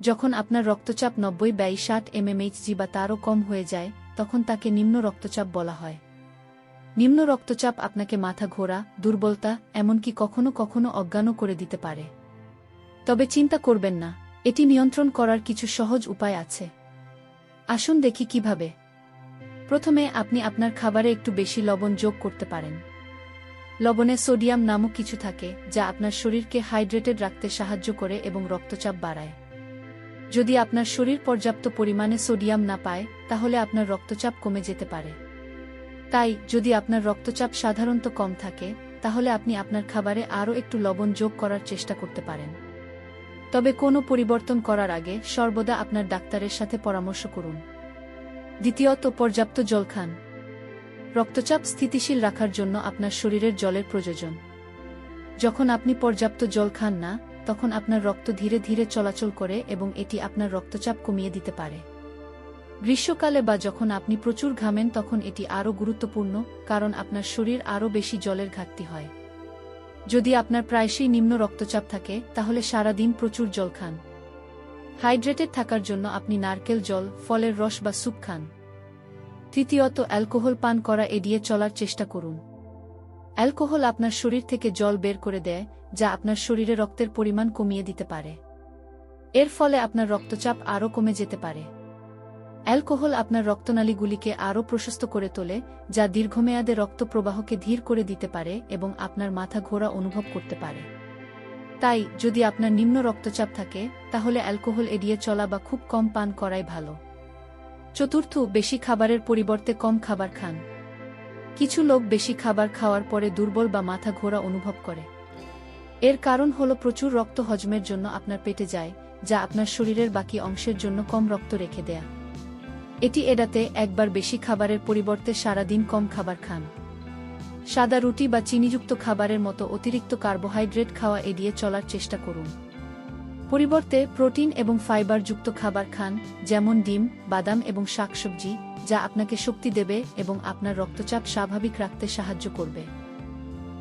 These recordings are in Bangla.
যখন আপনার রক্তচাপ নব্বই ব্যয় ষাট এমএমএইচজি বা তারও কম হয়ে যায়, তখন তাকে নিম্ন রক্তচাপ বলা হয়। নিম্ন রক্তচাপ আপনাকে মাথা ঘোরা, দুর্বলতা, এমনকি কখনো কখনো অজ্ঞানও করে দিতে পারে। তবে চিন্তা করবেন না, এটি নিয়ন্ত্রণ করার কিছু সহজ উপায় আছে। আসুন দেখি কীভাবে। প্রথমে আপনি আপনার খাবারে একটু বেশি লবণ যোগ করতে পারেন। লবণে সোডিয়াম নামক কিছু থাকে, যা আপনার শরীরকে হাইড্রেটেড রাখতে সাহায্য করে এবং রক্তচাপ বাড়ায়। যদি আপনার শরীর পর্যাপ্ত পরিমাণে সোডিয়াম না পায়, তাহলে আপনার রক্তচাপ কমে যেতে পারে। তাই, যদি আপনার রক্তচাপ সাধারণত কম থাকে, তাহলে আপনি আপনার খাবারে আরও একটু লবণ যোগ করার চেষ্টা করতে পারেন। তবে কোনো পরিবর্তন করার আগে সর্বদা আপনার ডাক্তারের সাথে পরামর্শ করুন। দ্বিতীয়ত, পর্যাপ্ত জল খান। রক্তচাপ স্থিতিশীল রাখার জন্য আপনার শরীরের জলের প্রয়োজন। যখন আপনি পর্যাপ্ত জল খান না তখন আপনার রক্ত ধীরে ধীরে চলাচল করে এবং এটি আপনার রক্তচাপ কমিয়ে দিতে পারে। গ্রীষ্মকালে বা যখন আপনি প্রচুর ঘামেন, তখন এটি আরও গুরুত্বপূর্ণ, কারণ আপনার শরীর আরও বেশি জলের ঘাটতি হয়। যদি আপনার প্রায়শই নিম্ন রক্তচাপ থাকে, তাহলে সারা দিন প্রচুর জল খান। হাইড্রেটেড থাকার জন্য আপনি নারকেল জল, ফলের রস বা স্যুপ খান। তৃতীয়ত, অ্যালকোহল পান করা এড়িয়ে চলার চেষ্টা করুন। অ্যালকোহল আপনার শরীর থেকে জল বের করে দেয় যা আপনার শরীরে রক্তের পরিমাণ কমিয়ে দিতে পারে। এর ফলে আপনার রক্তচাপ আরও কমে যেতে পারে। অ্যালকোহল আপনার রক্তনালীগুলিকে আরও প্রশস্ত করে তোলে, যা দীর্ঘমেয়াদে রক্ত প্রবাহকে ধীর করে দিতে পারে এবং আপনার মাথা ঘোরা অনুভব করতে পারে। তাই, যদি আপনার নিম্ন রক্তচাপ থাকে, তাহলে অ্যালকোহল এড়িয়ে চলা বা খুব কম পান করাই ভালো। চতুর্থ, বেশি খাবারের পরিবর্তে কম খাবার খান। কিছু লোক বেশি খাবার খাওয়ার পরে দুর্বল বা মাথা ঘোরা অনুভব করে। এর কারণ হল প্রচুর রক্ত হজমের জন্য আপনার পেটে যায়, যা আপনার শরীরের বাকি অংশের জন্য কম রক্ত রেখে দেয়া। এটি এড়াতে একবার বেশি খাবারের পরিবর্তে সারাদিন কম খাবার খান। সাদা রুটি বা চিনিযুক্ত খাবারের মতো অতিরিক্ত কার্বোহাইড্রেট খাওয়া এড়িয়ে চলার চেষ্টা করুন। পরিবর্তে প্রোটিন এবং ফাইবারযুক্ত খাবার খান, যেমন ডিম, বাদাম এবং শাকসবজি, যা আপনাকে শক্তি দেবে এবং আপনার রক্তচাপ স্বাভাবিক রাখতে সাহায্য করবে।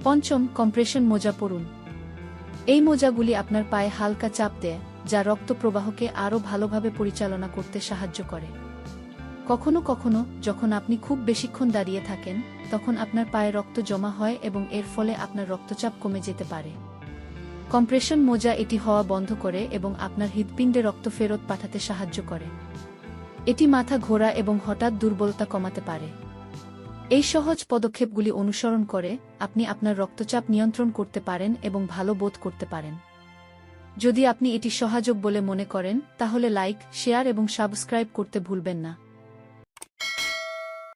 পঞ্চম, কম্প্রেশন মোজা পরুন। এই মোজাগুলি আপনার পায়ে হালকা চাপ দেয়, যা রক্ত প্রবাহকে আরও ভালোভাবে পরিচালনা করতে সাহায্য করে। কখনো কখনো যখন আপনি খুব বেশিক্ষণ দাঁড়িয়ে থাকেন, তখন আপনার পায়ে রক্ত জমা হয় এবং এর ফলে আপনার রক্তচাপ কমে যেতে পারে। কম্প্রেশন মোজা এটি হওয়া বন্ধ করে এবং আপনার হৃদপিণ্ডে রক্ত ফেরত পাঠাতে সাহায্য করে। এটি মাথা ঘোরা এবং হঠাৎ দুর্বলতা কমাতে পারে। এই সহজ পদক্ষেপগুলি অনুসরণ করে আপনি আপনার রক্তচাপ নিয়ন্ত্রণ করতে পারেন এবং ভালো বোধ করতে পারেন। যদি আপনি এটি সহায়ক বলে মনে করেন, তাহলে লাইক, শেয়ার এবং সাবস্ক্রাইব করতে ভুলবেন না।